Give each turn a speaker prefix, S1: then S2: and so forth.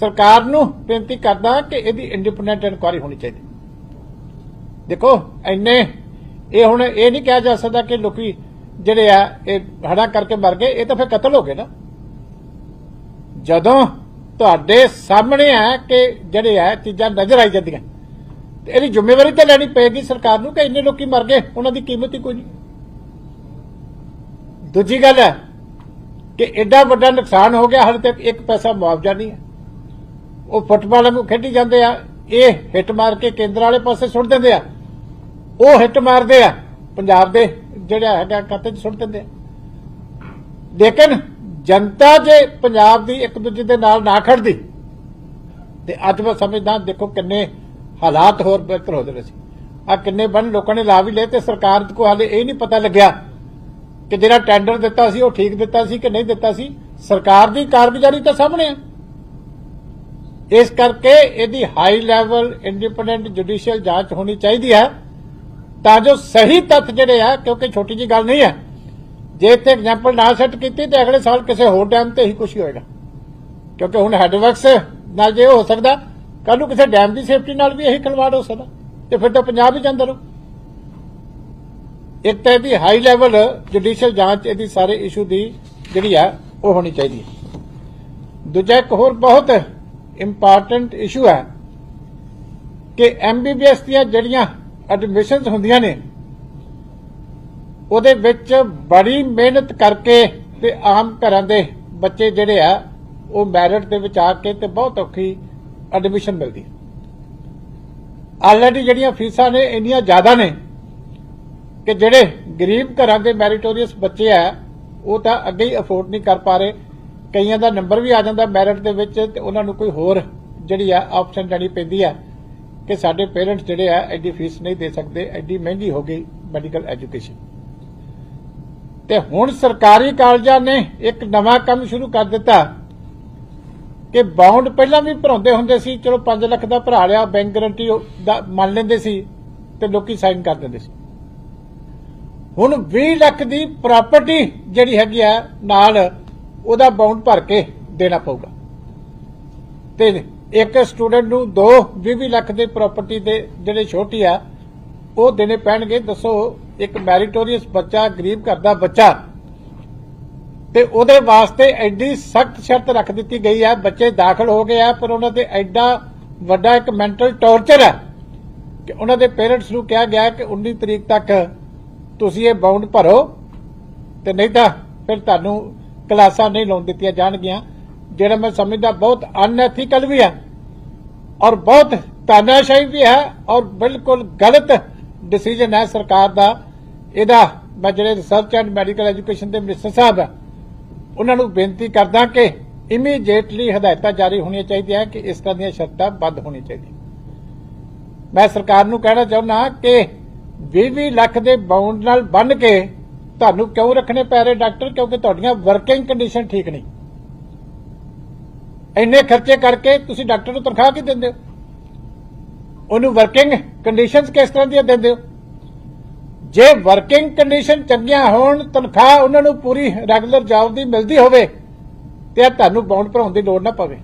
S1: ਸਰਕਾਰ ਨੂੰ ਬੇਨਤੀ ਕਰਦਾ ਕਿ ਇਹਦੀ ਇੰਡੀਪੈਂਡੈਂਟ ਇਨਕੁਆਇਰੀ ਹੋਣੀ ਚਾਹੀਦੀ। ਦੇਖੋ, ਇੰਨੇ, ਇਹ ਹੁਣ ਇਹ ਨਹੀਂ ਕਿਹਾ ਜਾ ਸਕਦਾ ਕਿ ਲੋਕੀ ਜਿਹੜੇ ਆ, ਇਹ ਹੜਾ ਕਰਕੇ ਮਰ ਗਏ, ਇਹ ਤਾਂ ਫਿਰ ਕਤਲ ਹੋ ਗਏ ਨਾ। ਜਦੋਂ ਤੁਹਾਡੇ ਸਾਹਮਣੇ ਆ ਕਿ ਜਿਹੜੇ ਆ ਚੀਜ਼ਾਂ ਨਜ਼ਰ ਆਈ ਜਾਂਦੀਆਂ, ਤੇ ਇਹਦੀ ਜ਼ਿੰਮੇਵਾਰੀ ਤਾਂ ਲੈਣੀ ਪਏਗੀ ਸਰਕਾਰ ਨੂੰ ਕਿ ਇੰਨੇ ਲੋਕੀ ਮਰ ਗਏ, ਉਹਨਾਂ ਦੀ ਕੀਮਤ ਹੀ ਕੋਈ ਨਹੀਂ। ਦੂਜੀ ਗੱਲ ਹੈ ਕਿ ਐਡਾ ਵੱਡਾ ਨੁਕਸਾਨ ਹੋ ਗਿਆ ਹਾਲੇ ਤੱਕ ਇੱਕ ਪੈਸਾ ਮੁਆਵਜ਼ਾ ਨਹੀਂ ਹੈ। ਉਹ ਫੁੱਟਬਾਲ ਨੂੰ ਖੇਡੀ ਜਾਂਦੇ ਆ, ਇਹ ਹਿੱਟ ਮਾਰ ਕੇ ਕੇਂਦਰ ਵਾਲੇ ਪਾਸੇ ਸੁੱਟ ਦਿੰਦੇ ਆ। ਉਹ ਹਿੱਟ ਮਾਰਦੇ ਆ, ਪੰਜਾਬ ਦੇ ਜਿਹੜਾ ਹੈਗਾ ਖਾਤੇ 'ਚ ਸੁੱਟ ਦਿੰਦੇ ਆ। ਲੇਕਿਨ ਜਨਤਾ ਜੇ ਪੰਜਾਬ ਦੀ ਇੱਕ ਦੂਜੇ ਦੇ ਨਾਲ ਨਾ ਖੜਦੀ, ਤੇ ਅੱਜ ਮੈਂ ਸਮਝਦਾ ਦੇਖੋ ਕਿੰਨੇ ਹਾਲਾਤ ਹੋਰ ਬਿਹਤਰ ਹੋ ਜਾਣੇ ਸੀ। ਆ ਕਿੰਨੇ ਬੰਨ ਲੋਕਾਂ ਨੇ ਲਾ ਵੀ ਲਏ ਤੇ ਸਰਕਾਰ ਕੋ ਹਾਲੇ ਇਹ ਨਹੀਂ ਪਤਾ ਲੱਗਿਆ ਕਿ ਜਿਹੜਾ ਟੈਂਡਰ ਦਿੱਤਾ ਸੀ ਉਹ ਠੀਕ ਦਿੱਤਾ ਸੀ ਕਿ ਨਹੀਂ ਦਿੱਤਾ ਸੀ। ਸਰਕਾਰ ਦੀ ਕਾਰਗੁਜ਼ਾਰੀ ਤਾਂ ਸਾਹਮਣੇ ਆ। ਇਸ ਕਰਕੇ ਇਹਦੀ ਹਾਈ ਲੈਵਲ ਇੰਡੀਪੈਂਡੈਂਟ ਜੁਡੀਸ਼ੀਅਲ ਜਾਂਚ ਹੋਣੀ ਚਾਹੀਦੀ ਹੈ। ਤਾਂ ਜੋ ਸਹੀ ਤੱਥ ਜਿਹੜੇ ਆ, ਕਿਉਂਕਿ ਛੋਟੀ ਜੀ ਗੱਲ ਨਹੀਂ ਹੈ, ਜੇ ਇੱਥੇ ਐਗਜ਼ਾਮਪਲ ਨਾ ਸੈੱਟ ਕੀਤੀ ਤੇ ਅਗਲੇ ਸਾਲ ਕਿਸੇ ਹੋਰ ਡੈਮ ਤੇ ਹੀ ਕੁਝ ਹੋਏਗਾ। ਕਿਉਂਕਿ ਹੁਣ ਹੈਡਵਰਕਸ ਨਾਲ ਜੇ ਹੋ ਸਕਦਾ ਕੱਲ ਨੂੰ ਕਿਸੇ ਡੈਮ ਦੀ ਸੇਫਟੀ ਨਾਲ ਵੀ ਇਹੀ ਖਲਵਾੜ ਹੋ ਸਕਦਾ, ਤੇ ਫਿਰ ਤਾਂ ਪੰਜਾਬ ਹੀ ਜਾਂਦਾ ਰਹੂ ਇੱਕ ਤਾਂ ਇਹਦੀ ਹਾਈ ਲੈਵਲ ਜੁਡੀਸ਼ੀਅਲ ਜਾਂਚ, ਇਹਦੀ ਸਾਰੇ ਇਸ਼ੂ ਦੀ ਜਿਹੜੀ ਆ, ਉਹ ਹੋਣੀ ਚਾਹੀਦੀ ਹੈ। ਦੂਜਾ ਇੱਕ ਹੋਰ ਬਹੁਤ ਇੰਪੋਰਟੈਂਟ ਇਸ਼ੂ ਹੈ ਕਿ ਐਮਬੀਬੀਐਸ ਦੀਆਂ ਜਿਹੜੀਆਂ ਐਡਮਿਸ਼ਨਸ ਹੁੰਦੀਆਂ ਨੇ, ਉਹਦੇ ਵਿੱਚ ਬੜੀ ਮਿਹਨਤ ਕਰਕੇ ਤੇ ਆਮ ਘਰਾਂ ਦੇ ਬੱਚੇ ਜਿਹੜੇ ਆ, ਉਹ ਮੈਰਿਟ ਦੇ ਵਿੱਚ ਆ ਕੇ ਤੇ ਬਹੁਤ ਔਖੀ ਐਡਮਿਸ਼ਨ ਮਿਲਦੀ ਆਲਰੇਡੀ ਜਿਹੜੀਆਂ ਫੀਸਾਂ ਨੇ ਇੰਨੀਆਂ ਜ਼ਿਆਦਾ ਨੇ ਕਿ ਜਿਹੜੇ ਗਰੀਬ ਘਰਾਂ ਦੇ ਮੈਰਿਟੋਰੀਅਸ ਬੱਚੇ ਆ, ਉਹ ਤਾਂ ਅੱਗੇ ਹੀ ਅਫੋਰਡ ਨਹੀਂ ਕਰ ਪਾ ਰਹੇ। ਕਈਆਂ ਦਾ ਨੰਬਰ ਵੀ ਆ ਜਾਂਦਾ ਮੈਰਿਟ ਦੇ ਵਿੱਚ ਤੇ ਉਹਨਾਂ ਨੂੰ ਕੋਈ ਹੋਰ ਜਿਹੜੀ ਆ ਆਪਸ਼ਨ ਲੈਣੀ ਪੈਂਦੀ ਆ ਕਿ ਸਾਡੇ ਪੇਰੈਂਟਸ ਜਿਹੜੇ ਆ ਐਡੀ ਫੀਸ ਨਹੀਂ ਦੇ ਸਕਦੇ, ਐਡੀ ਮਹਿੰਗੀ ਹੋ ਗਈ ਮੈਡੀਕਲ ਐਜੂਕੇਸ਼ਨ। ਤੇ ਹੁਣ ਸਰਕਾਰੀ ਕਾਲਜਾਂ ਨੇ ਇੱਕ ਨਵਾਂ ਕੰਮ ਸ਼ੁਰੂ ਕਰ ਦਿੱਤਾ ਕਿ ਬਾਉਂਡ ਪਹਿਲਾਂ ਵੀ ਭਰਾਉਂਦੇ ਹੁੰਦੇ ਸੀ, ਚਲੋ 5 ਲੱਖ ਦਾ ਭਰਾ ਲਿਆ, ਬੈਂਕ ਗਰੰਟੀ ਦਾ ਮੰਨ ਲੈਂਦੇ ਸੀ ਤੇ ਲੋਕੀ ਸਾਈਨ ਕਰ ਦਿੰਦੇ ਸੀ। ਹੁਣ 20 ਲੱਖ ਦੀ ਪ੍ਰਾਪਰਟੀ ਜਿਹੜੀ ਹੈਗੀ ਆ ਨਾਲ ਉਹਦਾ ਬਾਉਂਡ ਭਰ ਕੇ ਦੇਣਾ ਪਊਗਾ। ਤੇ ਇੱਕ ਸਟੂਡੈਂਟ ਨੂੰ ਦੋ 20 ਲੱਖ ਦੇ ਪ੍ਰਾਪਰਟੀ ਦੇ ਜਿਹੜੇ ਛੋਟੀ ਆ, ਉਹ ਦੇਣੇ ਪੈਣਗੇ। ਦੱਸੋ, ਇੱਕ ਮੈਰੀਟੋਰੀਅਸ ਬੱਚਾ, ਗਰੀਬ ਘਰ ਦਾ ਬੱਚਾ, ਤੇ ਉਹਦੇ ਵਾਸਤੇ ਐਡੀ ਸਖਤ ਸ਼ਰਤ ਰੱਖ ਦਿੱਤੀ ਗਈ ਹੈ ਬੱਚੇ ਦਾਖਲ ਹੋ ਗਏ ਆ, ਪਰ ਉਹਨਾਂ ਤੇ ਐਡਾ ਵੱਡਾ ਇੱਕ ਮੈਂਟਲ ਟੌਰਚਰ ਹੈ ਕਿ ਉਹਨਾਂ ਦੇ ਪੇਰੈਂਟਸ ਨੂੰ ਕਿਹਾ ਗਿਆ ਕਿ 19 ਤਰੀਕ ਤੱਕ ਤੁਸੀਂ ਇਹ ਬਾਉਂਡ ਭਰੋ। ਤੇ ਨਹੀਂ ਤਾਂ ਫਿਰ ਤੁਹਾਨੂੰ ਕਲਾਸਾਂ ਨਹੀਂ ਲਾਉਣ ਦਿੱਤੀਆਂ ਜਾਣਗੀਆਂ, ਜਿਹੜਾ ਮੈਂ ਸਮਝਦਾ ਬਹੁਤ ਅਨਐਥੀਕਲ ਵੀ ਹੈ ਔਰ ਬਹੁਤ ਤਾਨਾਸ਼ਾਹੀ ਵੀ ਹੈ ਔਰ ਬਿਲਕੁਲ ਗਲਤ ਡਿਸੀਜਨ ਹੈ ਸਰਕਾਰ ਦਾ। ਇਹਦਾ ਮੈਂ ਜਿਹੜੇ ਰਿਸਰਚ ਐਂਡ ਮੈਡੀਕਲ ਐਜੂਕੇਸ਼ਨ ਦੇ ਮਿਨਿਸਟਰ ਸਾਹਿਬ ਹੈ ਉਹਨਾਂ ਨੂੰ ਬੇਨਤੀ ਕਰਦਾ ਕਿ ਇਮੀਡੀਏਟਲੀ ਹਦਾਇਤਾਂ ਜਾਰੀ ਹੋਣੀਆਂ ਚਾਹੀਦੀਆਂ ਕਿ ਇਸ ਤਰ੍ਹਾਂ ਦੀਆਂ ਸ਼ਰਤਾਂ ਬੰਦ ਹੋਣੀਆਂ ਚਾਹੀਦੀਆਂ। ਮੈਂ ਸਰਕਾਰ ਨੂੰ ਕਹਿਣਾ ਚਾਹੁੰਦਾ ਕਿ 20 ਲੱਖ ਦੇ ਬਾਉਂਡ ਨਾਲ ਬੰਨ ਕੇ ਤੁਹਾਨੂੰ ਕਿਉਂ ਰੱਖਣੇ ਪੈ ਰਹੇ ਡਾਕਟਰ? ਕਿਉਂਕਿ ਤੁਹਾਡੀਆਂ ਵਰਕਿੰਗ ਕੰਡੀਸ਼ਨ ਠੀਕ ਨਹੀਂ। ਇੰਨੇ ਖਰਚੇ ਕਰਕੇ ਤੁਸੀਂ ਡਾਕਟਰ ਨੂੰ ਤਨਖਾਹ ਕੀ ਦਿੰਦੇ ਹੋ? ਉਹਨੂੰ ਵਰਕਿੰਗ ਕੰਡੀਸ਼ਨਸ ਕਿਸ ਤਰ੍ਹਾਂ ਦੀਆਂ ਦਿੰਦੇ ਹੋ? ਜੇ ਵਰਕਿੰਗ ਕੰਡੀਸ਼ਨ ਚੰਗੀਆਂ ਹੋਣ, ਤਨਖਾਹ ਉਹਨਾਂ ਨੂੰ ਪੂਰੀ ਰੈਗੂਲਰ ਜੌਬ ਦੀ ਮਿਲਦੀ ਹੋਵੇ, ਤੇ ਤੁਹਾਨੂੰ ਬਾਉਂਡ ਭਰਾਉਣ ਦੀ ਲੋੜ ਨਾ ਪਵੇ।